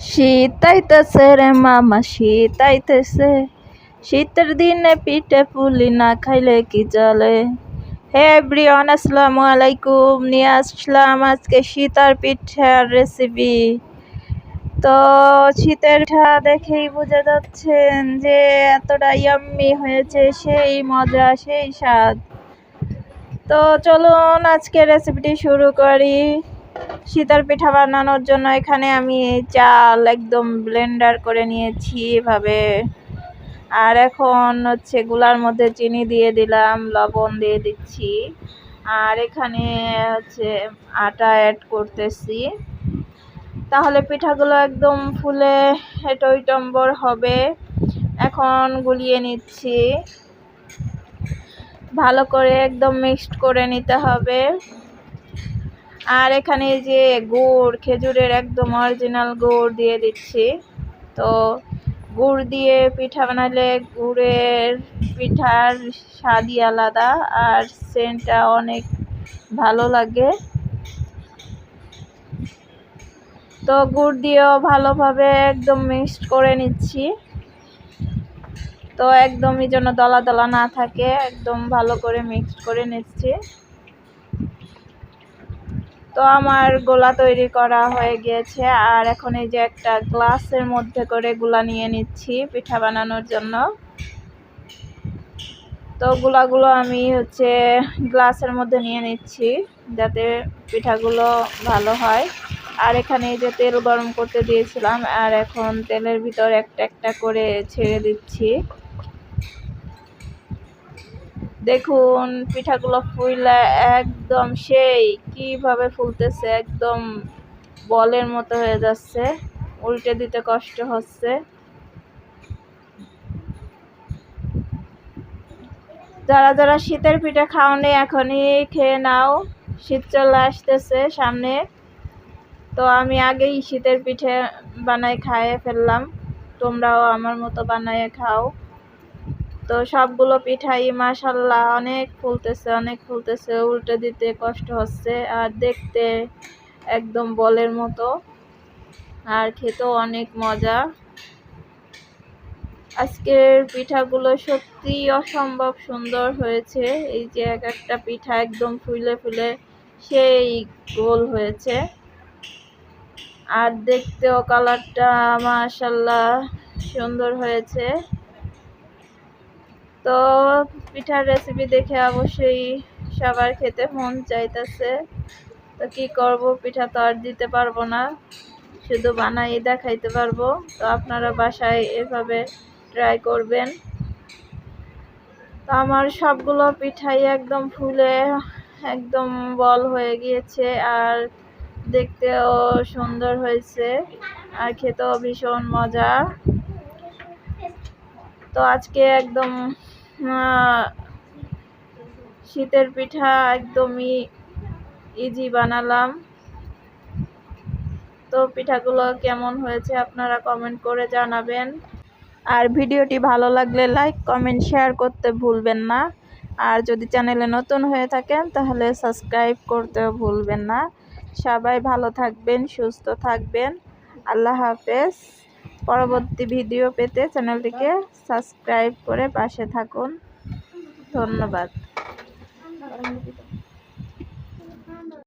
শীতাইতেছে রে মামা, শীতাইতেছে। শীতের দিনে পিঠে পুলি না খাইলে কি চলে? হে এভরিওয়ান, আসসালামু আলাইকুম। নিয়ে আসলাম আজকে শীতার পিঠার রেসিপি তো শীতের পিঠা দেখেই বোঝা যাচ্ছেন যে এতটা ইয়াম্মি হয়েছে, সেই মজা, সেই স্বাদ। তো চলুন আজকে রেসিপিটি শুরু করি। শীতল পিঠা বানানোর জন্য এখানে আমি চাল একদম ব্লেন্ডার করে নিয়েছি এভাবে। আর এখন হচ্ছে গুলার মধ্যে চিনি দিয়ে দিলাম, লবণ দিয়ে দিচ্ছি। আর এখানে হচ্ছে আটা অ্যাড করতেছি। তাহলে পিঠাগুলো একদম ফুলে টইটম্বর হবে। এখন গুলিয়ে নিচ্ছি। ভালো করে একদম মিক্সড করে নিতে হবে। আর এখানে যে গুড়, খেজুরের একদম অরিজিনাল গুড় দিয়ে দিচ্ছি। তো গুড় দিয়ে পিঠা বানালে গুড়ের পিঠার স্বাদই আলাদা আর সেন্টটা অনেক ভালো লাগে। তো গুড় দিয়েও ভালোভাবে একদম মিক্সড করে নিচ্ছি। তো একদমই যেন দলা দলা না থাকে, একদম ভালো করে মিক্সড করে নিচ্ছি। তো আমার গোলা তৈরি করা হয়ে গিয়েছে। আর এখন এই যে একটা গ্লাসের মধ্যে করে গুলা নিয়ে নিচ্ছি পিঠা বানানোর জন্য। তো গুলাগুলো আমি হচ্ছে গ্লাসের মধ্যে নিয়ে নিচ্ছি যাতে পিঠাগুলো ভালো হয়। আর এখানে যে তেল গরম করতে দিয়েছিলাম, আর এখন তেলের ভিতর একটা একটা করে ছেড়ে দিচ্ছি। দেখুন, পিঠাগুলো ফুইলা একদম সেই কীভাবে ফুলতেছে, একদম বলের মতো হয়ে যাচ্ছে। উল্টে দিতে কষ্ট হচ্ছে। যারা যারা শীতের পিঠা খাওনি, এখনই খেয়ে নাও। শীত চলে আসতেছে সামনে। তো আমি আগেই শীতের পিঠে বানাই খাইয়ে ফেললাম। তোমরাও আমার মতো বানাইয়ে খাও। তো সবগুলো পিঠাই মাসাল্লাহ অনেক ফুলতেছে অনেক ফুলতেছে, উল্টে দিতে কষ্ট হচ্ছে আর দেখতে একদম বলের মতো আর খেতেও অনেক মজা। আজকের পিঠাগুলো সত্যি অসম্ভব সুন্দর হয়েছে, এই যে এক একটা পিঠা একদম ফুলে ফুলে সেই গোল হয়েছে। আর দেখতেও কালারটা মাশাল্লাহ সুন্দর হয়েছে। তো পিঠার রেসিপি দেখে অবশ্যই সবার খেতে মন চাইতেছে। তো কি করব? পিঠা তো আর দিতে পারব না। শুধু বানাই দেখাইতে পারব। তো আপনারা বাসায় এভাবে ট্রাই করবেন। তো আমার সবগুলো পিঠাই একদম ফুলে, একদম বল হয়ে গিয়েছে আর দেখতেও সুন্দর হয়েছে আর খেতেও ভীষণ মজা। তো আজকে একদম শীতের পিঠা একদমই ইজি বানালাম। তো পিঠাগুলো কেমন হয়েছে আপনারা কমেন্ট করে জানাবেন। আর ভিডিওটি ভালো লাগলে লাইক কমেন্ট শেয়ার করতে ভুলবেন না। আর যদি চ্যানেলে নতুন হয়ে থাকেন, তাহলে সাবস্ক্রাইব করতেও ভুলবেন না। সবাই ভালো থাকবেন, সুস্থ থাকবেন। আল্লাহ হাফেজ। পরবর্তী ভিডিও পেতে চ্যানেলটিকে সাবস্ক্রাইব করে পাশে থাকুন। ধন্যবাদ।